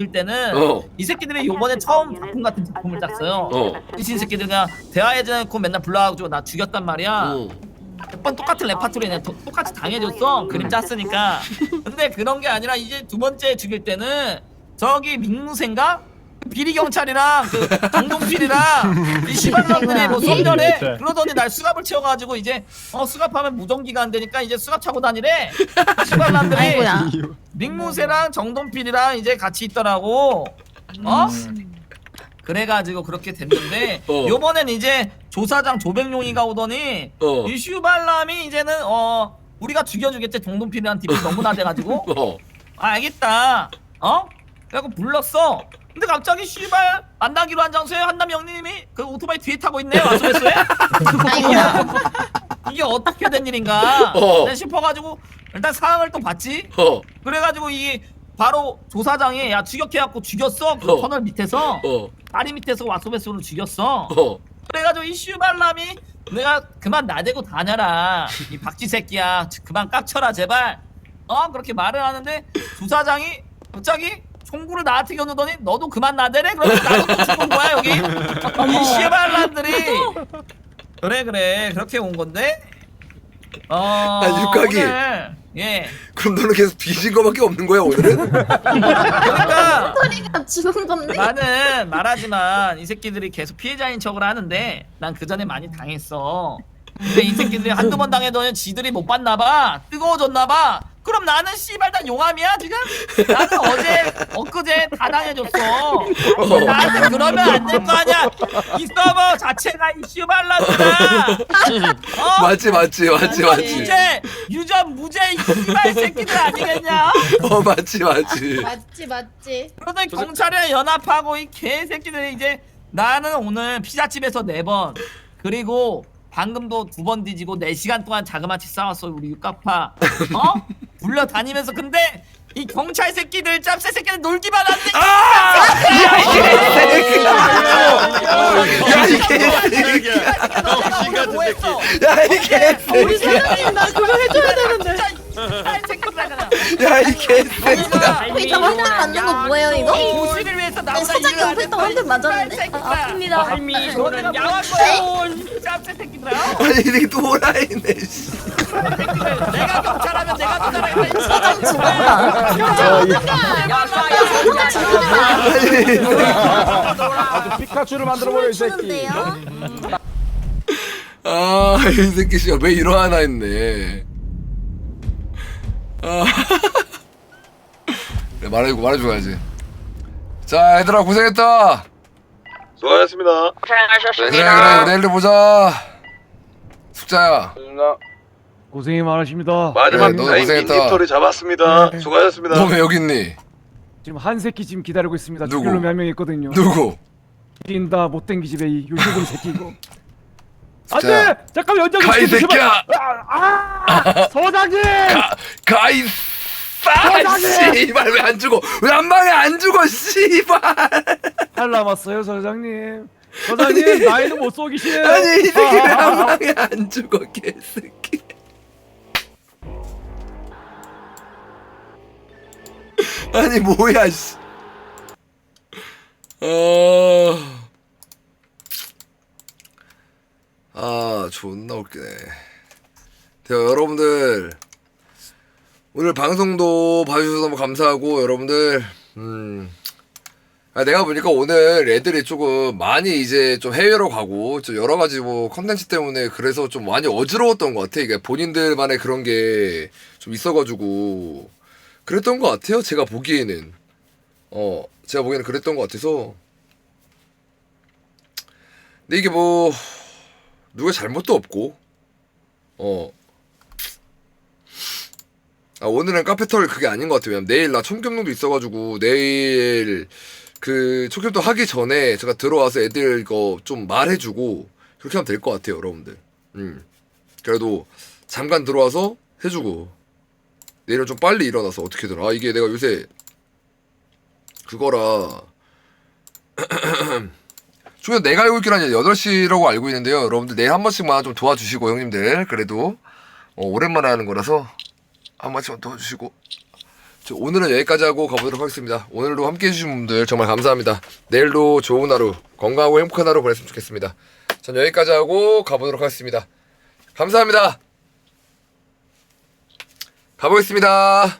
을 때는 어. 이 새끼들이 요번에 처음 작품 같은 작품을 짰어요. 어. 이 새끼들 그냥 대화하지 않고 맨날 불러가지고 나 죽였단 말이야. 응. 몇번 똑같은 레파토리 내 똑같이 당해줬어 그림 짰으니까 근데 그런 게 아니라 이제 두 번째 죽일 때는 저기 민무생가 비리 경찰이랑 그 정동필이랑 이 시발놈들이 뭐 선별해 그러더니 날 수갑을 채워가지고 이제 어 수갑하면 무전기가 안 되니까 이제 수갑 차고 다니래. 시발놈들이. 아이고야. 민무새랑 정동필이랑 이제 같이 있더라고. 어? 그래가지고 그렇게 됐는데 어. 요번엔 이제 조사장 조백용이가 오더니 어. 이 슈발람이 이제는 어 우리가 죽여주겠지 정동필이랑 딥이 너무 나대가지고. 어. 아, 알겠다. 어? 그래갖고 불렀어 근데 갑자기 슈발 만나기로 한 장소에 한남 형님이 그 오토바이 뒤에 타고 있네 와소베소에 아이고야. 이게 어떻게 된 일인가 어. 싶어가지고 일단 상황을 또 봤지 어. 그래가지고 이게 바로 조사장이 야 죽였해갖고 죽였어 그 어. 터널 밑에서 어. 다리 밑에서 와소베소를 죽였어 어. 그래가지고 이 슈발람이 내가 그만 나대고 다녀라 이 박쥐 새끼야 그만 깝쳐라 제발 어 그렇게 말을 하는데 조사장이 갑자기 총구를 나한테 겨누더니 너도 그만 나대래 그러면 나도 또 죽은 거야 여기 이 슈발람들이 그래 그래 그렇게 온 건데 어 아, 육각이. 오늘, 예 그럼 너는 계속 뒤진 거밖에 없는 거야 오늘은? 그러니까 소리가 죽은 건데? 나는 말하지만 이 새끼들이 계속 피해자인 척을 하는데 난 그 전에 많이 당했어. 근데 이 새끼들이 한두 번 당해도 지들이 못 봤나 봐. 뜨거워졌나 봐. 그럼 나는 씨발 다 용암이야 지금? 나는 어제 엊그제 다 당해줬어. 나한테 그러면 안 될 거 아니야. 이 서버 자체가 이 씨발라들아. 어? 맞지 맞지 맞지 맞지. 유죄 유전 무죄 이 씨발 새끼들 아니겠냐? 어 맞지 맞지. 맞지 맞지. 그러더니 경찰이랑 연합하고 이 개새끼들이 이제 나는 오늘 피자집에서 네 번 그리고 방금도 두 번 뒤지고 네 시간 동안 자그마치 싸웠어 우리 육각파 어? 불려다니면서 근데 이 경찰 새끼들 짭새 새끼들 놀기만 한데 야 이게 너네 뭐 했어? 야 이게 우리 사장님 나 그거 해줘야 되는데. 이 새끼들 그냥 야 이게 거의 다 한대 맞는 거 뭐예요 이거? 도시를 위해서 나보다 사장이 옆에 또 했던 한대 맞았는데? 이 새끼들아. 아, 아픕니다. 할미 너네가 야한 거야 이 짭새 새끼들아 아니 이게 또라이네. 씨. 내가 경찰하면 내가 더 잘하겠다 사장 죽었다. 아주 피카츄를 만들어 버려 이 새끼. 추는데요? 아 이 새끼 씨가 왜 이러하나 했네. 아. 그래 말해주고 말해줘야지. 자 얘들아 고생했다. 수고하셨습니다. 그래 그래 내일 보자. 숙자야. 고 생이 많으십니다. 마지막 타임 고생했다. 인디토리 잡았습니다. 수고하셨습니다. 너 왜 여기 있니? 지금 한 새끼 지금 기다리고 있습니다. 누구? 죽일 놈이 한 명 있거든요. 누구? 뛴다 못된 기집애 이 요식은 새끼고. 자, 안돼! 잠깐 연장 가이 새끼야! 아, 아, 서장님! 가 가이 싸 씨발 왜 안 죽어? 왜 한 방에 안 죽어 씨발? 할 남았어요 서장님. 서장님 나이는 못 속이시네요. 아니 이 새끼 왜 아, 한 아, 아. 방에 안 죽어 개새끼. 아니 뭐야 씨. 어. 아 존나 웃기네. 자 여러분들 오늘 방송도 봐주셔서 너무 감사하고 여러분들 음. 아, 내가 보니까 오늘 애들이 조금 많이 이제 좀 해외로 가고 좀 여러 가지 뭐 컨텐츠 때문에 그래서 좀 많이 어지러웠던 것 같아. 이게 본인들만의 그런 게 좀 있어가지고 그랬던 것 같아요. 제가 보기에는 어 제가 보기에는 그랬던 것 같아서 근데 이게 뭐 누가 잘못도 없고 어 아, 오늘은 카페털 그게 아닌 것 같아요. 왜냐면 내일 나 총경동도 있어가지고 내일 그 총경도 하기 전에 제가 들어와서 애들 이거 좀 말해주고 그렇게 하면 될 것 같아요, 여러분들. 음. 그래도 잠깐 들어와서 해주고 내일은 좀 빨리 일어나서 어떻게든 아 이게 내가 요새 그거라 총경 내가 알고 있기로 한 8시라고 알고 있는데요. 여러분들 내일 한 번씩만 좀 도와주시고 형님들 그래도 어, 오랜만에 하는 거라서 한 번씩만 도와주시고 저 오늘은 여기까지 하고 가보도록 하겠습니다. 오늘도 함께 해주신 분들 정말 감사합니다. 내일도 좋은 하루, 건강하고 행복한 하루 보냈으면 좋겠습니다. 전 여기까지 하고 가보도록 하겠습니다. 감사합니다. 가보겠습니다.